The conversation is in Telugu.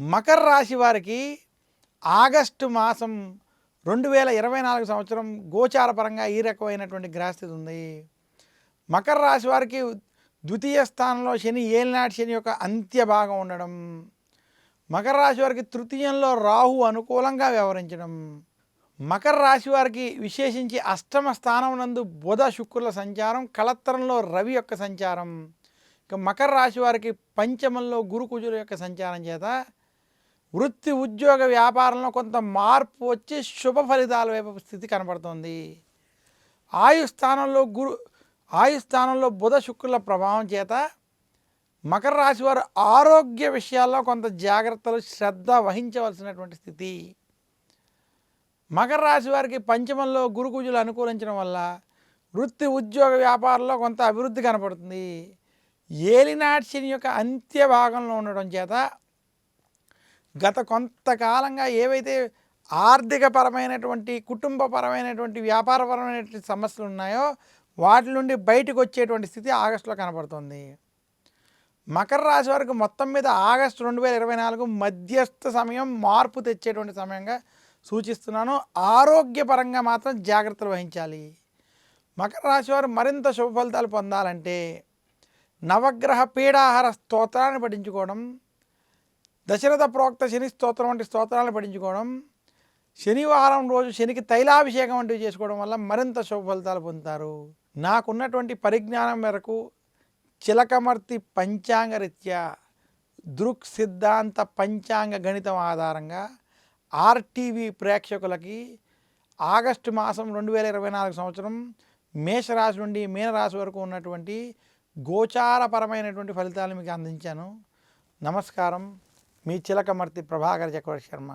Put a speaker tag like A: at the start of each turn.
A: మకర రాశి వారికి ఆగస్టు మాసం రెండు వేల ఇరవై నాలుగు సంవత్సరం గోచారపరంగా ఈ రకమైనటువంటి గ్రహస్థితి ఉంది. మకర రాశి వారికి ద్వితీయ స్థానంలో శని ఏలినాటి శని యొక్క అంత్య భాగం ఉండడం మకర రాశి వారికి తృతీయంలో రాహు అనుకూలంగా వ్యవహరించడం మకర రాశి వారికి విశేషించి అష్టమ స్థానం నందు బుధ శుక్రుల సంచారం కలత్తరంలో రవి యొక్క సంచారం ఇక మకర రాశి వారికి పంచమంలో గురు కుజుల యొక్క సంచారం చేత వృత్తి ఉద్యోగ వ్యాపారంలో కొంత మార్పు వచ్చి శుభ ఫలితాల వైపు స్థితి కనబడుతుంది. ఆయు స్థానంలో గురు ఆయు స్థానంలో బుధ శుక్రుల ప్రభావం చేత మకర రాశి వారు ఆరోగ్య విషయాల్లో కొంత జాగ్రత్తలు శ్రద్ధ వహించవలసినటువంటి స్థితి. మకర రాశి వారికి పంచమంలో గురు కుజులు అనుకూలించడం వల్ల వృత్తి ఉద్యోగ వ్యాపారంలో కొంత అభివృద్ధి కనపడుతుంది. ఏలినాటి శని యొక్క అంత్య భాగంలో ఉండడం చేత గత కొంతకాలంగా ఏవైతే ఆర్థికపరమైనటువంటి కుటుంబపరమైనటువంటి వ్యాపారపరమైనటువంటి సమస్యలు ఉన్నాయో వాటి నుండి బయటకు వచ్చేటువంటి స్థితి ఆగస్టులో కనపడుతుంది మకర రాశి వరకు మొత్తం మీద ఆగస్టు రెండు వేల ఇరవై నాలుగు మధ్యస్థ సమయం మార్పు తెచ్చేటువంటి సమయంగా సూచిస్తున్నాను. ఆరోగ్యపరంగా మాత్రం జాగ్రత్తలు వహించాలి. మకర రాశి వారు మరింత శుభ ఫలితాలు పొందాలంటే నవగ్రహ పీడాహార స్తోత్రాన్ని పఠించుకోవడం దశరథ ప్రోక్త శని స్తోత్రం వంటి స్తోత్రాలను పఠించుకోవడం శనివారం రోజు శనికి తైలాభిషేకం వంటివి చేసుకోవడం వల్ల మరింత శుభ ఫలితాలు పొందుతారు. నాకున్నటువంటి పరిజ్ఞానం మేరకు చిలకమర్తి పంచాంగ రీత్యా దృక్ సిద్ధాంత పంచాంగ గణితం ఆధారంగా ఆర్టీవీ ప్రేక్షకులకి ఆగస్టు మాసం రెండు వేల ఇరవై నాలుగు సంవత్సరం మేషరాశి నుండి మీనరాశి వరకు ఉన్నటువంటి గోచారపరమైనటువంటి ఫలితాలు మీకు అందించాను. నమస్కారం. మీ చిలకమర్తి ప్రభాకర్ చక్రవర్తి శర్మ